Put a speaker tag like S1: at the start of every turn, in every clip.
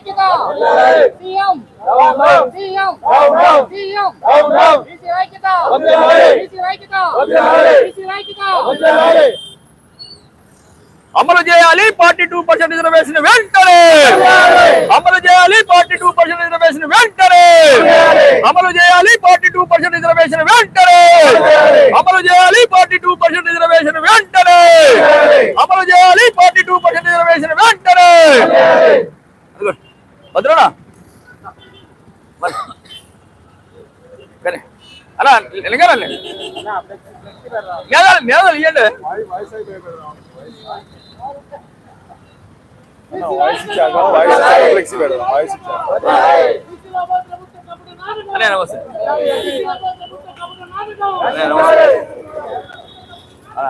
S1: ఐక్యత
S2: జై.
S1: CM
S2: down.
S1: CM
S2: down.
S1: CM
S2: down.
S1: BC ఐక్యత
S2: వదిలేయాలి.
S1: బీసీ ఐక్యత
S2: వదిలేయాలి.
S1: బీసీ ఐక్యత
S3: అమలు చేయాలి ఫార్టీ టూ పర్సెంట్ రిజర్వేషన్ వెంటనే అమలు చేయాలి ఫార్టీ టూ పర్సెంట్ రిజర్వేషన్ వెంటనే అమలు చేయాలి ఫార్టీ టూ పర్సెంట్ రిజర్వేషన్ వెంటనే అమలు చేయాలి ఫార్టీ టూ పర్సెంట్ రిజర్వేషన్ వెంటనే అమలు చేయాలి ఫార్టీ టూ పర్సెంట్ రిజర్వేషన్ వెంటనే అదిగో,
S2: ಭದ್ರಣ ಕರೆ ಅಲ್ಲ ನಿಗರಲ್ಲಿ ನೆಲದಲ್ಲಿ ನೆಲದಲ್ಲಿ
S3: ಏನು ಅಲ್ಲೇ ನಮಸ್ತೆ
S1: ಅಲ್ಲೇ
S3: ನಮಸ್ತೆ ಅಲ್ಲ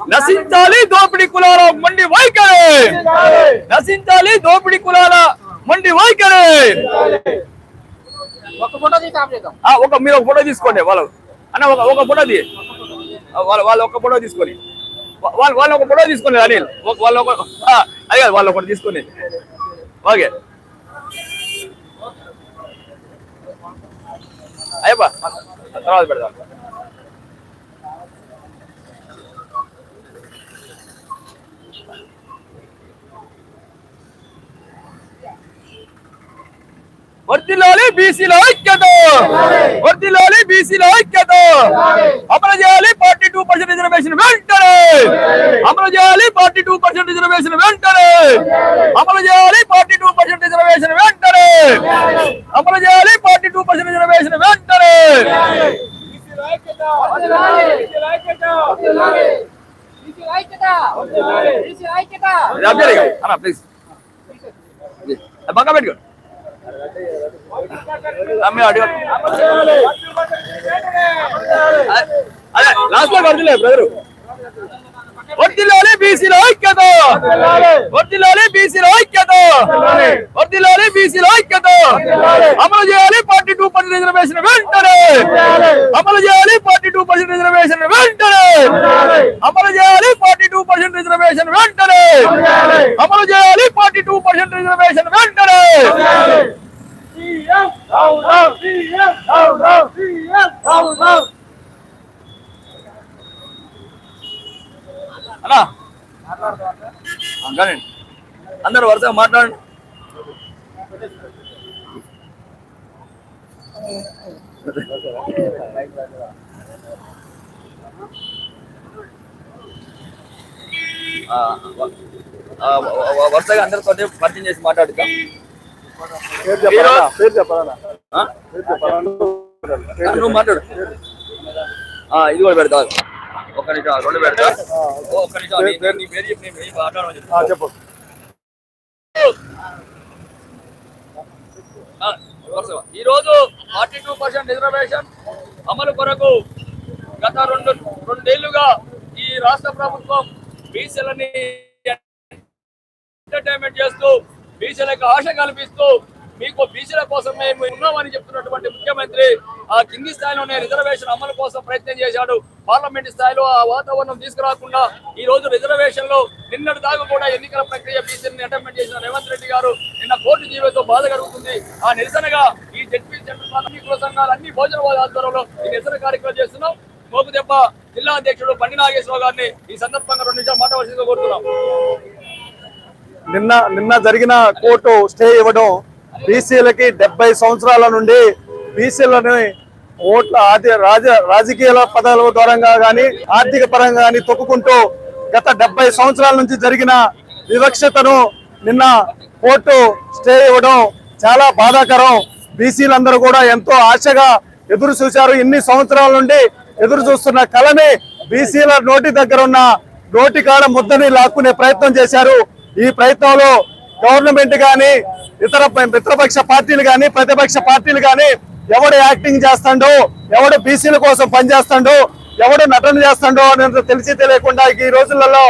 S3: నశించాలి దోపిడీ కులాల మండి వైఖరి. నశించాలి దోపిడీ కులాల మండి వైఖరి.
S1: ఒక
S3: మీరు ఒక ఫోటో తీసుకోండి వాళ్ళు. అన్న ఒక ఒక ఫోటో తీ. వాళ్ళు వాళ్ళు ఒక ఫోటో తీసుకొని. వాళ్ళు వాళ్ళు ఒక ఫోటో తీసుకొని అనిల్. ఒక- వాళ్ళు ఒక అదే వాళ్ళు ఒకటి తీసుకొని. ఓకే అయ్యప్ప తర్వాత పెడదాం వర్దిల్లాలి బీసీల ఐక్యత వర్దిల్లాలి బీసీల ఐక్యత అమలు చేయాలి ఫార్టీ టూ పర్సెంట్ రిజర్వేషన్ వెంటనే అమలు చేయాలి ఫార్టీ టూ పర్సెంట్ రిజర్వేషన్ వెంటనే. అమలు చేయాలి ఫార్టీ టూ పర్సెంట్ రిజర్వేషన్ వెంటనే. అమలు చేయాలి ఫార్టీ టూ పర్సెంట్ రిజర్వేషన్ వెంటనే. ప్లీజ్ బాగా పెట్టుకో. అదే లాస్ట్లో కడుతులే బ్రదరు వర్దిల్లాలి బీసీల ఐక్యత. వర్దిల్లాలి బీసీల ఐక్యత. వర్దిల్లాలి బీసీల ఐక్యత. అమలు చేయాలి ఫార్టీ టూ పర్సెంట్ రిజర్వేషన్ వెంటనే. అమలు చేయాలి ఫార్టీ టూ పర్సెంట్ రిజర్వేషన్ వెంటనే. అమలు చేయాలి ఫార్టీ టూ పర్సెంట్ రిజర్వేషన్ వెంటనే. అమలు చేయాలి ఫార్టీ టూ పర్సెంట్ రిజర్వేషన్ వెంటనే. మాట్లాడండి ఆ, వ- ఆ, వ- వ- వరుసగా అందరితో పరిచయం చేసి మాట్లాడుతాం. నువ్వు మాట్లాడు. ఇది కూడా పెడతా. ఒక్క నిమిషం రెండు పెడతా ఒక్క నిమిషం నీ- పేరు చెప్పి నేను ఏం మాట్లాడమని చెప్తా.
S2: ఆ, చెప్పు.
S3: ఈ రోజు ఫార్టీ టూ పర్సెంట్ రిజర్వేషన్ అమలు కొరకు గత రెండు రెండేళ్ళుగా ఈ రాష్ట్ర ప్రభుత్వం బీసీలని ఎంటర్టైన్మెంట్ చేస్తూ బీసీలకు ఆశ కల్పిస్తూ మీకు బీసీల కోసం మేము ఉన్నామని చెప్తున్నటువంటి ముఖ్యమంత్రి ఆ కింది స్థాయిలోనే రిజర్వేషన్ అమలు కోసం ప్రయత్నం చేశాడు. పార్లమెంట్ స్థాయిలో ఆ వాతావరణం తీసుకురాకుండా ఈ రోజు రిజర్వేషన్లో నిన్నటి దాకా కూడా ఎన్నికల ప్రక్రియ బీసీని ఎంటర్టైన్మెంట్ చేసిన రేవంత్ రెడ్డి గారు నిన్న కోర్టు జీవితో బాధ కలుగుతుంది. ఆ నిరసనగా ఈ జడ్పీ సెంటర్ అన్ని కుల సంఘాలు అన్ని భోజనవాద ఆధ్వర్యంలో ఈ నిరసన కార్యక్రమం చేస్తున్నాం. మోపుదెబ్బ జిల్లా అధ్యక్షుడు బండి నాగేశ్వరరావు గారిని ఈ సందర్భంగా రెండు నిమిషాలు మాట్లాడాల్సిందిగా కోరుతున్నాం.
S2: నిన్న నిన్న జరిగిన కోర్టు స్టే ఇవ్వడం బీసీలకి డెబ్బై సంవత్సరాల నుండి బీసీలని ఓట్ల ఆది రాజ రాజకీయ పదాల దూరంగా కానీ ఆర్థిక పరంగా కానీ తొక్కుకుంటూ గత డెబ్బై సంవత్సరాల నుంచి జరిగిన వివక్షతను నిన్న కోర్టు స్టే ఇవ్వడం చాలా బాధాకరం. బీసీలందరూ కూడా ఎంతో ఆశగా ఎదురు చూశారు. ఇన్ని సంవత్సరాల నుండి ఎదురు చూస్తున్న కళని బీసీల నోటి దగ్గర ఉన్న నోటి కాడ ముద్దని లాక్కునే ప్రయత్నం చేశారు. ఈ ప్రయత్నంలో గవర్నమెంట్ కానీ ఇతర మిత్రపక్ష పార్టీలు కానీ ప్రతిపక్ష పార్టీలు కానీ ఎవడు యాక్టింగ్ చేస్తాడు ఎవడు బీసీల కోసం పనిచేస్తాడు ఎవడు నటన చేస్తాడో అనేది తెలిసి తెలియకుండా ఈ రోజులలో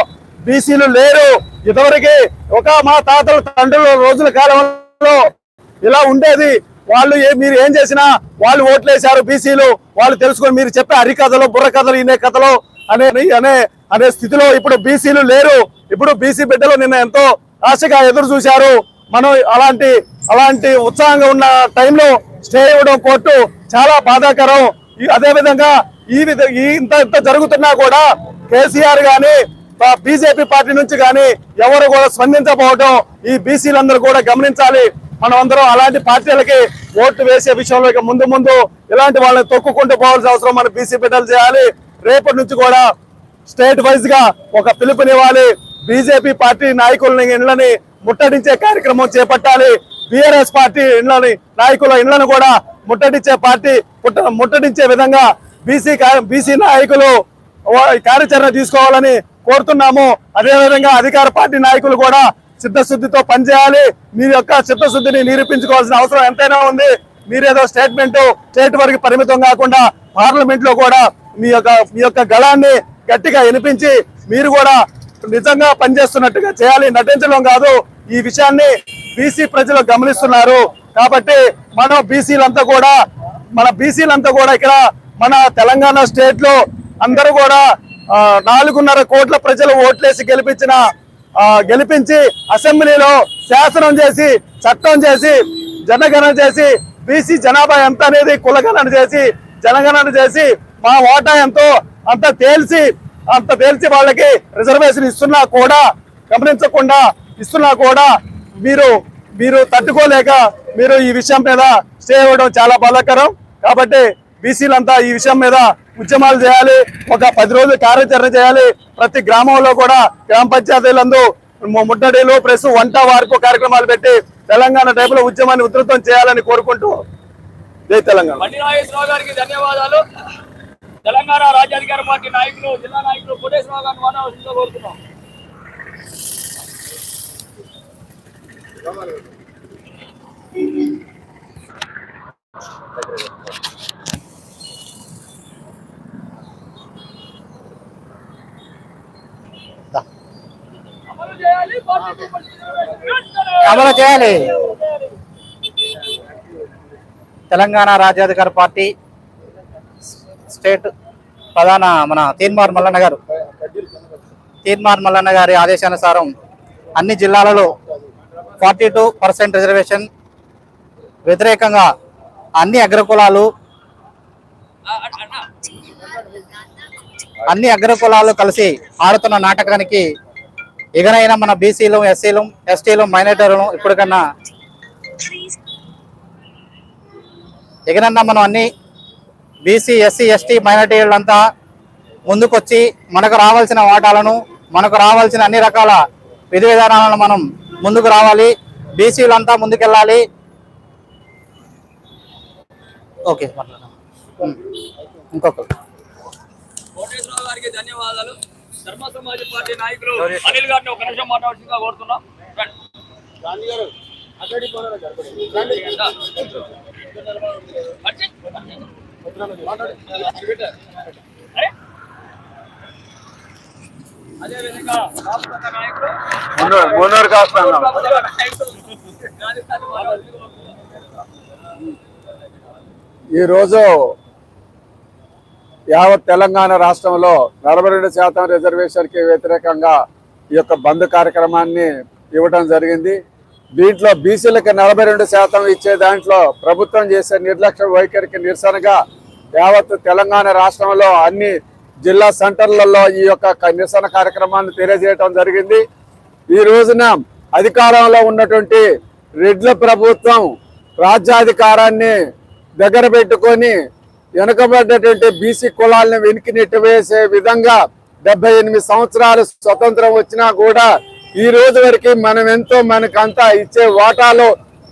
S2: బీసీలు లేరు. ఇదివరకు ఒక మా తాతల తండ్రుల రోజుల కాలంలో ఇలా ఉండేది. వాళ్ళు ఏ మీరు ఏం చేసినా వాళ్ళు ఓట్లేశారు బీసీలు. వాళ్ళు తెలుసుకొని మీరు చెప్పే హరికథలు బుర్ర కథలు ఇనే కథలు అనే అనే అనే స్థితిలో ఇప్పుడు బీసీలు లేరు. ఇప్పుడు బీసీ బిడ్డలు నిన్న ఎంతో ఆశగా ఎదురు చూశారు. మనం అలాంటి అలాంటి ఉత్సాహంగా ఉన్న టైంలో స్టే ఇవ్వడం కోర్టు చాలా బాధాకరం. ఈ- అదే విధంగా ఈ విధ ఇంత ఇంత జరుగుతున్నా కూడా కేసీఆర్ గాని బీజేపీ పార్టీ నుంచి కానీ ఎవరు కూడా స్పందించకపోవడం ఈ బీసీలందరూ కూడా గమనించాలి. మనం అందరం అలాంటి పార్టీలకి ఓట్లు వేసే విషయంలో ఇక ముందు ముందు ఇలాంటి వాళ్ళని తొక్కుకుంటూ పోవాల్సిన అవసరం మన బీసీ బిడ్డలు చేయాలి. రేపటి నుంచి కూడా స్టేట్ వైజ్గా ఒక పిలుపునివ్వాలి. బీజేపీ పార్టీ నాయకులని ఇళ్ళని ముట్టడించే కార్యక్రమం చేపట్టాలి. బిఆర్ఎస్ పార్టీ ఇండ్లని నాయకుల ఇండ్లను కూడా ముట్టడించే పార్టీ ముట్ట- ముట్టడించే విధంగా బీసీ బీసీ నాయకులు కార్యాచరణ తీసుకోవాలని కోరుతున్నాము. అదేవిధంగా అధికార పార్టీ నాయకులు కూడా చిత్తశుద్ధితో పనిచేయాలి. మీ యొక్క చిత్తశుద్ధిని నిరూపించుకోవాల్సిన అవసరం ఎంతైనా ఉంది. మీరేదో స్టేట్మెంట్ స్టేట్ వరకు పరిమితం కాకుండా పార్లమెంట్లో కూడా మీ యొక్క మీ యొక్క గళాన్ని గట్టిగా వినిపించి మీరు కూడా నిజంగా పనిచేస్తున్నట్టుగా చేయాలి. నటించడం కాదు. ఈ విషయాన్ని బీసీ ప్రజలు గమనిస్తున్నారు. కాబట్టి మనం బీసీలంతా కూడా మన బీసీలంతా కూడా ఇక్కడ మన తెలంగాణ స్టేట్లో అందరూ కూడా నాలుగున్నర కోట్ల ప్రజలు ఓట్లేసి గెలిపించిన గెలిపించి అసెంబ్లీలో శాసనం చేసి చట్టం చేసి జనగణన చేసి బీసీ జనాభా ఎంత అనేది కులగణన చేసి జనగణన చేసి మా ఓటా ఎంతో అంత తేల్చి అంత తేల్చి వాళ్ళకి రిజర్వేషన్ ఇస్తున్నా కూడా గమనించకుండా ఇస్తున్నా కూడా మీరు మీరు తట్టుకోలేక మీరు ఈ విషయం మీద స్టే అవ్వడం చాలా బాధాకరం. కాబట్టి బీసీలంతా ఈ విషయం మీద ఉద్యమాలు చేయాలి ఒక పది రోజులు కార్యాచరణ చేయాలి. ప్రతి గ్రామంలో కూడా గ్రామ పంచాయతీలందు ము- ముట్టడిలు ప్రెస్ వంట వార్పు కార్యక్రమాలు పెట్టి తెలంగాణ టైపులో ఉద్యమాన్ని ఉధృతం చేయాలని కోరుకుంటూ జై తెలంగాణ.
S3: బండి నాగేశ్వరరావు గారికి ధన్యవాదాలు. తెలంగాణ రాజ్యాధికార పార్టీ నాయకులు జిల్లా నాయకులు కోటేశ్వరరావు గారిని మానవసిందో కోరుతున్నాం. అమలు చేయాలి.
S4: తెలంగాణ రాజ్యాధికార పార్టీ స్టేట్ ప్రధాన మన తీర్మార్ మల్లన్న గారు. తీర్మార్ మల్లన్న గారి ఆదేశానుసారం అన్ని జిల్లాలలో ఫార్టీ టూ పర్సెంట్ రిజర్వేషన్. వ్యతిరేకంగా అన్ని అగ్రకులాలు అన్ని అగ్రకులాలు కలిసి ఆడుతున్న నాటకానికి ఎగనైనా మన బీసీలు ఎస్సీలు ఎస్టీలు మైనార్టీలు ఇప్పటికన్నా ఎగనన్నా మనం అన్ని బీసీ ఎస్సీ ఎస్టీ మైనార్టీలంతా ముందుకొచ్చి మనకు రావాల్సిన వాటాలను మనకు రావాల్సిన అన్ని రకాల విధి విధానాలను మనం ముందుకు రావాలి. బీసీలంతా ముందుకెళ్ళాలి. ఓకే.
S3: గారికి ధన్యవాదాలు. ధర్మ సమాజ పార్టీ నాయకులు అనిల్ గారిని ఒక నిమిషం మాట్లాడాల్సిందిగా కోరుతున్నాం.
S2: మున్నూరు
S3: కోరుతున్నాం.
S2: ఈరోజు యావత్ తెలంగాణ రాష్ట్రంలో నలభై రెండు శాతం రిజర్వేషన్కి వ్యతిరేకంగా ఈ యొక్క బంద్ కార్యక్రమాన్ని ఇవ్వడం జరిగింది దీంట్లో బీసీలకు నలభై రెండు శాతం ఇచ్చే దాంట్లో ప్రభుత్వం చేసే నిర్లక్ష్య వైఖరికి నిరసనగా యావత్ తెలంగాణ రాష్ట్రంలో అన్ని జిల్లా సెంటర్లలో ఈ యొక్క క- నిరసన కార్యక్రమాన్ని తెలియజేయడం జరిగింది. ఈ రోజున అధికారంలో ఉన్నటువంటి రెడ్ల ప్రభుత్వం రాజ్యాధికారాన్ని దగ్గర పెట్టుకొని వెనుకబడ్డటువంటి బీసీ కులాలను వెనక్కి నెట్టివేసే విధంగా డెబ్బై ఎనిమిది సంవత్సరాలు స్వతంత్రం వచ్చినా కూడా ఈ రోజు వరకు మనం ఎంతో మనకంతా ఇచ్చే వాటాలో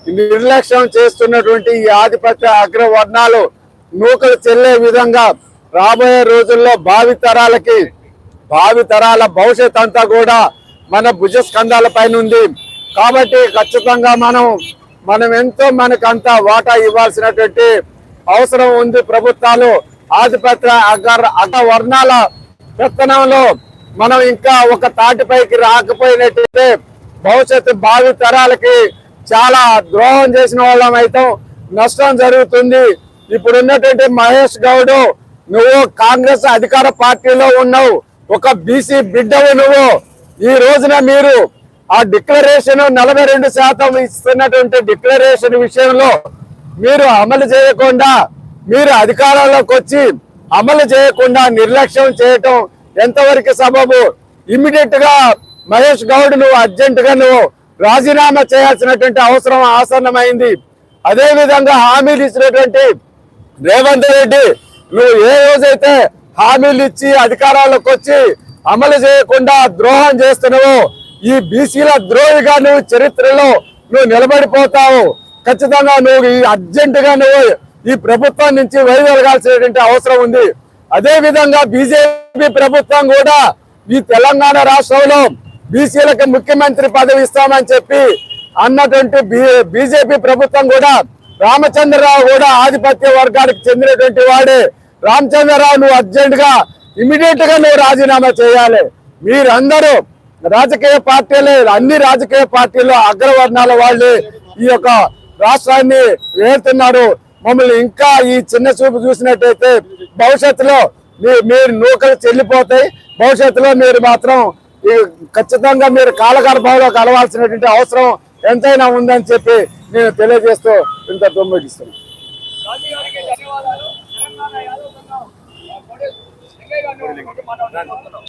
S2: నిర్లక్ష్యం చేస్తున్నటువంటి ఈ ఆధిపత్య అగ్రవర్ణాలు నూకలు చెల్లే విధంగా రాబోయే రోజుల్లో భావి తరాలకి భావి తరాల భవిష్యత్ అంతా కూడా మన భుజస్కంధాల పైన ఉంది. కాబట్టి ఖచ్చితంగా మనం మనం ఎంతో మనకు అంత వాటా ఇవ్వాల్సినటువంటి అవసరం ఉంది ప్రభుత్వాలు. ఆధిపత్య అగర్ అగ్ర వర్ణాల పెత్తనంలో
S5: మనం ఇంకా ఒక తాటిపైకి రాకపోయినట్టయితే భవిష్యత్తు భావి తరాలకి చాలా ద్రోహం చేసిన వాళ్ళం అయితే నష్టం జరుగుతుంది. ఇప్పుడున్నటువంటి మహేష్ గౌడ్ నువ్వు కాంగ్రెస్ అధికార పార్టీలో ఉన్నావు. ఒక బీసీ బిడ్డవు నువ్వు. ఈ రోజున మీరు ఆ డిక్లరేషన్ నలభై రెండు శాతం ఇస్తున్నటువంటి డిక్లరేషన్ విషయంలో మీరు అమలు చేయకుండా మీరు అధికారంలోకి వచ్చి అమలు చేయకుండా నిర్లక్ష్యం చేయటం ఎంతవరకు సబబు? ఇమ్మీడియట్గా మహేష్ గౌడ్ నువ్వు అర్జెంట్గా నువ్వు రాజీనామా చేయాల్సినటువంటి అవసరం ఆసన్నమైంది. అదే విధంగా హామీలు ఇచ్చినటువంటి రేవంత్ రెడ్డి నువ్వు ఏ రోజైతే హామీలు ఇచ్చి అధికారాలకు వచ్చి అమలు చేయకుండా ద్రోహం చేస్తున్నావో ఈ బీసీల ద్రోహిగా నువ్వు చరిత్రలో నువ్వు నిలబడిపోతావు. ఖచ్చితంగా నువ్వు ఈ అర్జెంటుగా నువ్వు ఈ ప్రభుత్వం నుంచి వైదొలగాల్సినటువంటి అవసరం ఉంది. అదే విధంగా బీజేపీ ప్రభుత్వం కూడా ఈ తెలంగాణ రాష్ట్రంలో బీసీలకు ముఖ్యమంత్రి పదవి ఇస్తామని చెప్పి అన్నటువంటి బీజేపీ ప్రభుత్వం కూడా రామచంద్రరావు కూడా ఆధిపత్య వర్గానికి చెందినటువంటి వాడే. రామచంద్రరావు నువ్వు అర్జెంట్గా ఇమీడియట్గా నువ్వు రాజీనామా చేయాలి. మీరందరూ రాజకీయ పార్టీలే అన్ని రాజకీయ పార్టీలు అగ్రవర్ణాల వాళ్ళు. ఈ యొక్క రాష్ట్రాన్ని వేరుతున్నారు మమ్మల్ని ఇంకా ఈ చిన్న చూపు చూసినట్టయితే భవిష్యత్తులో మీ- మీరు నూకలు చెల్లిపోతాయి. భవిష్యత్తులో మీరు మాత్రం ఖచ్చితంగా మీరు కాలగర్భంలో కలవాల్సినటువంటి అవసరం ఎంతైనా ఉందని చెప్పి నేను తెలియజేస్తూ ఇంత ముగిస్తున్నాను